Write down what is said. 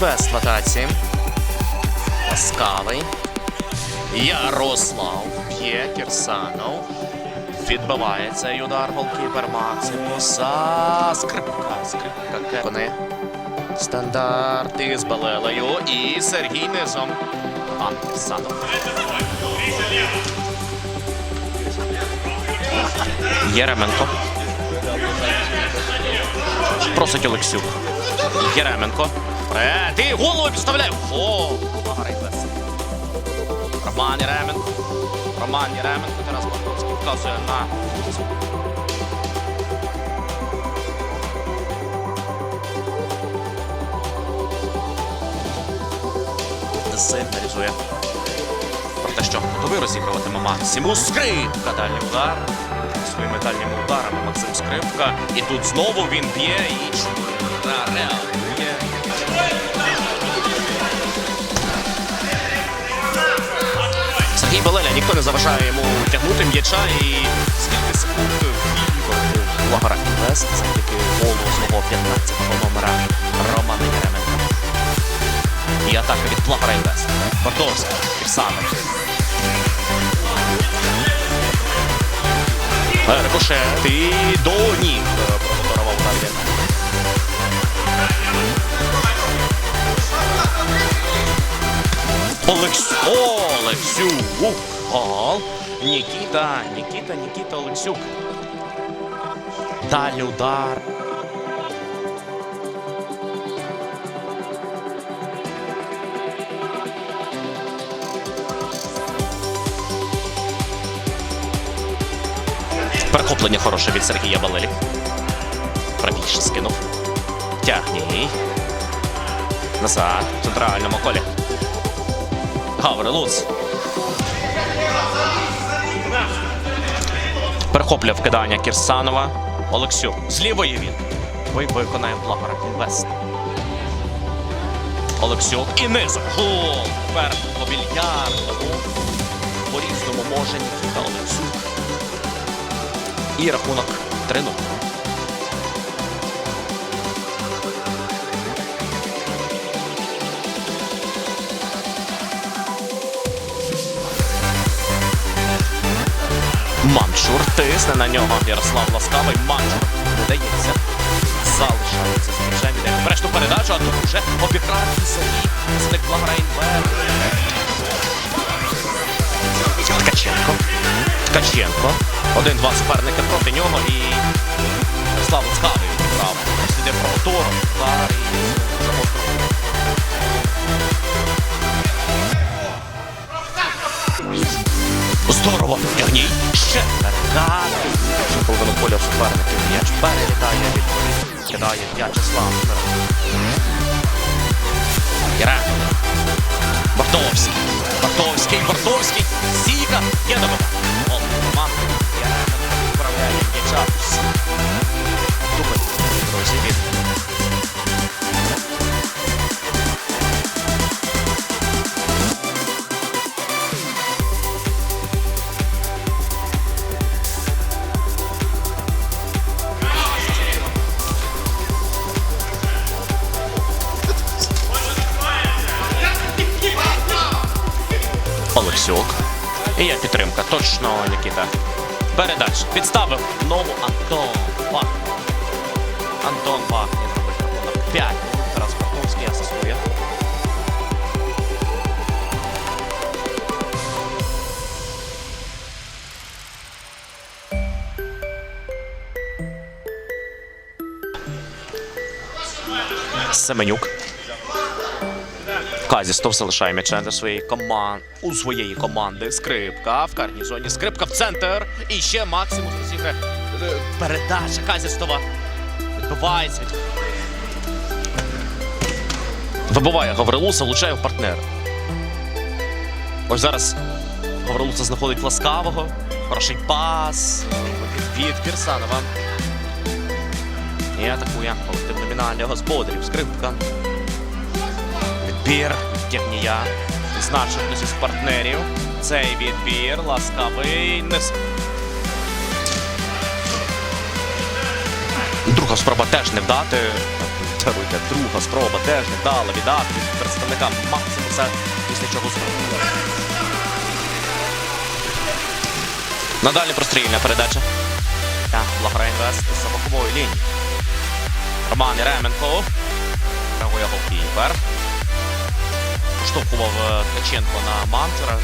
В атаці. Ласкавий. Ярослав п'є Кірсанов. Відбиває цей удар голкіпер Максимус. За скрипка. Скрипка Кекони. Стандарт із Балелею. І Сергій низом. Пан Кірсанов. Єременко. Просить Олексюк. Єременко. Вперед. І голову підставляє. О, Лагарей Вес. Роман Єременко. Роман Єременко. Тарас Бартовський вказує на Сигналізує. Про що готовий розігруватиме Максимус Скрипка. Далі удар. Своїми дальніми ударами Максим Скрипка. І тут знову він б'є і чура Не заважає йому тягнути м'яча і скільки секунд вільно Лагара Інвест завдяки голу свого 15-го номера Романа Єременка. І атака від Лагара Інвест. Бартовський, Кірсанов. Рикошет і до ніг подарував удар. Олекс... Олексюк. Гол. Нікіта, Нікіта, Нікіта Олексюк. Далі удар. Перехоплення хороше від Сергія Балелі. Правіше скинув. Тягній. Назад. В центральному колі. Гаврилуц. Перехоплює вкидання Кірсанова. Олексюк. З лівої він. Ви виконає Благора Інвест. Олексюк. І низом. Гол. Тепер по більярдному. По-різному може Нікіта Олексюк. І рахунок 3-0. Манчур тисне на нього. Ярослав Ласкавий. Манчур вдається. Залишається з м'ячем. Іде передачу, а тут вже обіграв собі. Зникла Благрайнберг. Ткаченко. Ткаченко. Один-два суперники проти нього і Ярослав Ласкавий Здорово! Ягній! Ще перекат! Ще половину поля суперників. М'яч перелітає від. Кидає В'ячеслав. Єрем. Бартовський. Бартовський, Бартовський. Сіка. Є Олексюк. І є підтримка. Точно, Нікіта. Передач. Підставив. Знову Антон Бахнін. Антон робить рахунок 5. Тарас Бартовський асистує. Семенюк. Казістов залишає м'яча для своєї команди у своєї команди. Скрипка в карній зоні. Скрипка в центр. І ще Максимус розіграє. Передача Казістова. Відбувається. Вибиває Гаврилуса, влучає в партнера. Ось зараз Гаврилуса знаходить ласкавого. Хороший пас. Від Кірсанова. І атакує колектив номінальний господарів. Скрипка. Відбір Тягнія. Значить хтось із партнерів. Цей відбір ласкавий. Не... Друга спроба теж не вдати. Даруйте, друга спроба теж не вдала віддати від представника Максимуса, після чого знову. Надалі прострільна передача. Так, Благора Інвест за бокової лінії. Роман Яременко. Реагує голкіпер. Поштовхував е, Ткаченко на Мантера.